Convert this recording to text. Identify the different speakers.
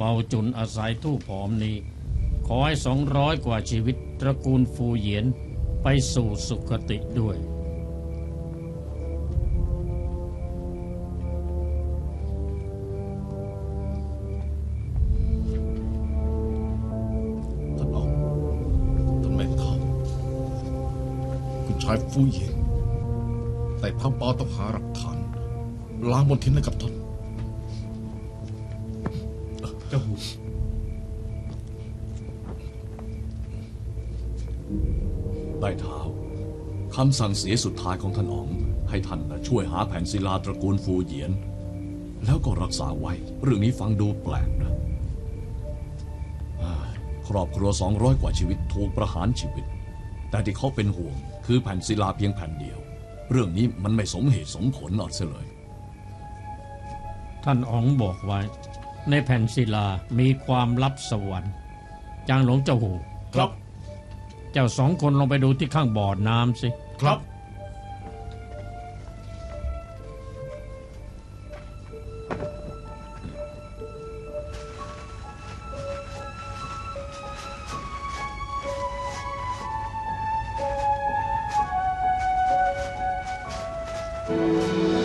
Speaker 1: เป่าจุนอาศัยทู่ผอมนี้ ขอให้สองร้อยกว่าชีวิตตระกูลฟูเหยียนไปสู่สุคติด้วย
Speaker 2: ท่านองท่านแม่ทัพคุณชายฟูเย็นแต่ทางปอต้องหาหลักฐานล้างมนทินให้กับท่าน
Speaker 3: เจ้าหู
Speaker 4: ได้เท้าคำสั่งเสียสุดท้ายของท่านอ๋องให้ท่านนะช่วยหาแผ่นศิลาตระกูลฟูเหยียน แล้วก็รักษาไว้ เรื่องนี้ฟังดูแปลกนะอ้ายครอบครัวสองร้อยกว่าชีวิตถูกประหารชีวิต แต่ที่เขาเป็นห่วง คือแผ่นศิลาเพียงแผ่นเดียว เรื่องนี้มันไม่สมเหตุสมผลเอาเสียเลย
Speaker 1: ท่านอ๋องบอกไว้ ในแผ่นศิลามีความลับสวรรค์จางหลงเจ้าหู
Speaker 3: ครับ
Speaker 1: เจ้าสองคนลงไปดูที่ข้างบ่อน้ำสิ
Speaker 3: ครับ
Speaker 2: เ